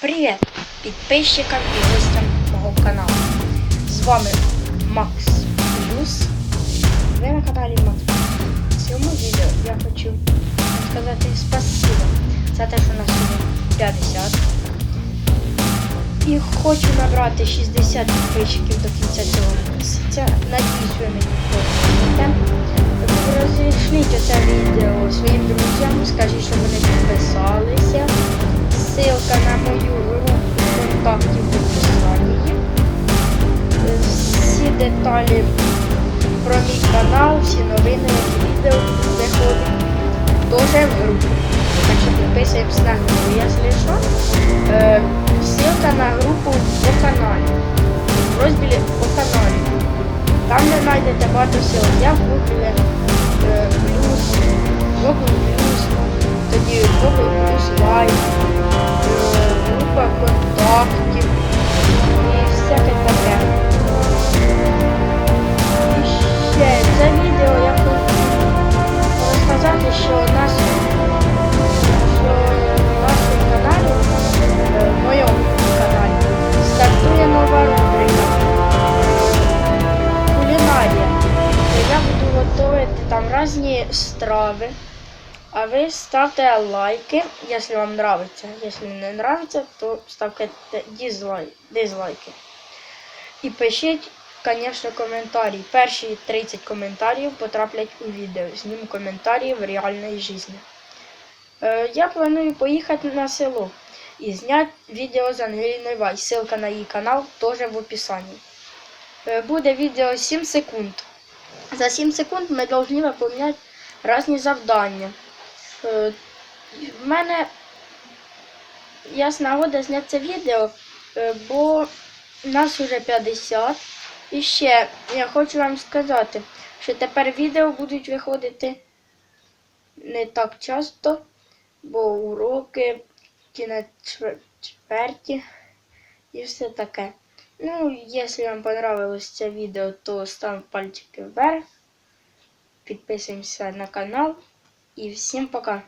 Привіт підписчикам і гостям мого каналу. З вами Макс Плюс. Ви на каналі Макс. В цьому відео я хочу сказати спасибо за те, що нас сьогодні 50. І хочу набрати 60 підписчиків до кінця цього місяця. Надіюсь, ви мені допоможете. Розійшліть оце відео своїм друзям, скажіть, щоб вони контактів в описанні. Всі деталі про мій канал, всі новини, відео виходять, теж в групу. Так що підписуємося на групу. Якщо що, е, ссылка на групу по каналі. В розділі по каналі. Там ви знайдете багато ссылок. Я в групі е, плюс, буду там різні страви. А ви ставте лайки, если вам нравится. Если не нравится, то ставте дизлайк, дизлайки. І пишіть, звісно, коментарі. Перші 30 коментарів потраплять у відео. Зніму коментарі в реальній житті. Е, я планую поїхати на село і зняти відео з Ангеліною Вай. Ссылка на її канал теж в описанні. Е, буде відео 7 секунд. За 7 секунд ми повинні виконувати різні завдання. Е, В мене є нагода зняти це відео, е, бо нас вже 50. І ще я хочу вам сказати, що тепер відео будуть виходити не так часто, бо уроки, кінець чвер- чверті і все таке. Ну, если вам понравилось это видео, то ставим пальчики вверх, Подписываемся на канал И всем пока.